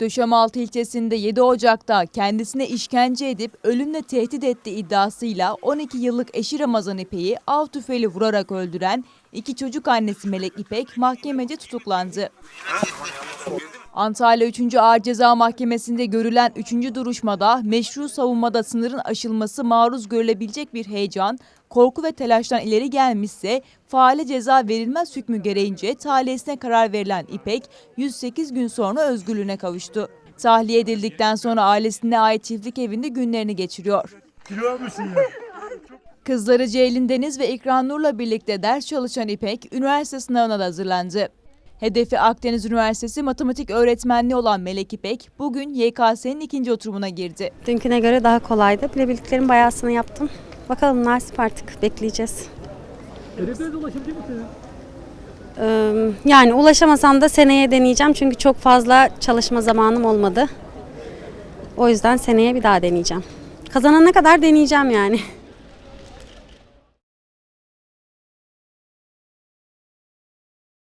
Döşemaltı ilçesinde 7 Ocak'ta kendisine işkence edip ölümle tehdit ettiği iddiasıyla 12 yıllık eşi Ramazan İpek'i av tüfeğiyle vurarak öldüren iki çocuk annesi Melek İpek mahkemece tutuklandı. Antalya 3. Ağır Ceza Mahkemesi'nde görülen 3. duruşmada meşru savunmada sınırın aşılması maruz görülebilecek bir heyecan, korku ve telaştan ileri gelmişse faale ceza verilmez hükmü gereğince tahliyesine karar verilen İpek 108 gün sonra özgürlüğüne kavuştu. Tahliye edildikten sonra ailesine ait çiftlik evinde günlerini geçiriyor. Kilo almışsın ya. Kızları Ceylin Deniz ve İkran Nur'la birlikte ders çalışan İpek, üniversite sınavına da hazırlandı. Hedefi Akdeniz Üniversitesi matematik öğretmenliği olan Melek İpek, bugün YKS'nin ikinci oturumuna girdi. Dünküne göre daha kolaydı. Bilebildiklerim bayağısını yaptım. Bakalım nasip artık bekleyeceğiz. Hedeflerinize ulaşabilir misiniz? Ee, yani ulaşamasam da seneye deneyeceğim çünkü çok fazla çalışma zamanım olmadı. O yüzden seneye bir daha deneyeceğim. Kazanana kadar deneyeceğim yani.